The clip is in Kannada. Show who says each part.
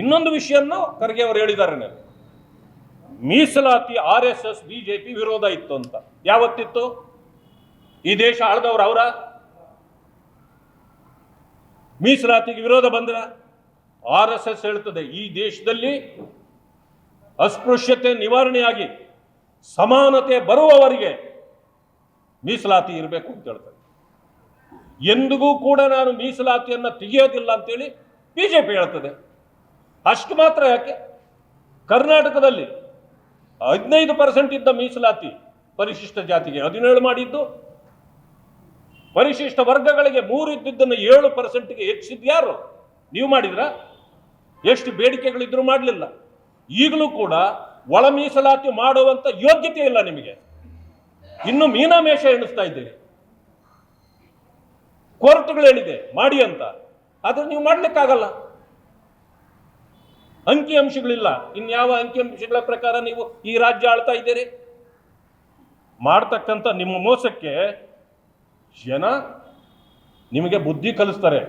Speaker 1: ಇನ್ನೊಂದು ವಿಷಯನ್ನು ಖರ್ಗೆ ಅವರು ಹೇಳಿದ್ದಾರೆ ಮೀಸಲಾತಿ ಆರ್ ಎಸ್ ಎಸ್ ಬಿಜೆಪಿ ವಿರೋಧ ಇತ್ತು ಅಂತ. ಯಾವತ್ತಿತ್ತು? ಈ ದೇಶ ಆಳ್ದವ್ರು ಅವರ? ಮೀಸಲಾತಿಗೆ ವಿರೋಧ ಬಂದ್ರ ಆರ್ ಎಸ್ ಎಸ್ ಹೇಳ್ತದೆ, ಈ ದೇಶದಲ್ಲಿ ಅಸ್ಪೃಶ್ಯತೆ ನಿವಾರಣೆಯಾಗಿ ಸಮಾನತೆ ಬರುವವರಿಗೆ ಮೀಸಲಾತಿ ಇರಬೇಕು ಅಂತ ಹೇಳ್ತಾರೆ. ಎಂದಿಗೂ ಕೂಡ ನಾನು ಮೀಸಲಾತಿಯನ್ನು ತೆಗೆಯೋದಿಲ್ಲ ಅಂತೇಳಿ ಬಿಜೆಪಿ ಹೇಳ್ತದೆ. ಅಷ್ಟು ಮಾತ್ರ ಯಾಕೆ? ಕರ್ನಾಟಕದಲ್ಲಿ ಹದಿನೈದು ಪರ್ಸೆಂಟ್ ಇದ್ದ ಮೀಸಲಾತಿ ಪರಿಶಿಷ್ಟ ಜಾತಿಗೆ ಹದಿನೇಳು ಮಾಡಿದ್ದು. ಪರಿಶಿಷ್ಟ ವರ್ಗಗಳಿಗೆ ಮೂರು ಇದ್ದಿದ್ದನ್ನು ಏಳು ಪರ್ಸೆಂಟ್ಗೆ ಹೆಚ್ಚಿದ್ದು ಯಾರು? ನೀವು ಮಾಡಿದ್ರ? ಎಷ್ಟು ಬೇಡಿಕೆಗಳಿದ್ರು ಮಾಡಲಿಲ್ಲ. ಈಗಲೂ ಕೂಡ ಒಳ ಮೀಸಲಾತಿ ಮಾಡುವಂಥ ಯೋಗ್ಯತೆ ಇಲ್ಲ ನಿಮಗೆ. ಇನ್ನು ಮೀನಾಮೇಷ ಎಣಿಸ್ತಾ ಇದ್ದೀರಿ. ಕೋರ್ಟ್ಗಳು ಹೇಳಿದೆ ಮಾಡಿ ಅಂತ. ಆದರೆ ನೀವು ಮಾಡ್ಲಿಕ್ಕಾಗಲ್ಲ. ಅಂಕಿ ಅಂಶಗಳಿಲ್ಲ ಇನ್ಯಾವ ಅಂಕಿ ಅಂಶಗಳ ಪ್ರಕಾರ ನೀವು ಈ ರಾಜ್ಯ ಆಳ್ತಾ ಇದ್ದೀರಿ? ಮಾಡ್ತಕ್ಕಂಥ ನಿಮ್ಮ ಮೋಸಕ್ಕೆ ಜನ ನಿಮಗೆ ಬುದ್ಧಿ ಕಲಿಸ್ತಾರೆ.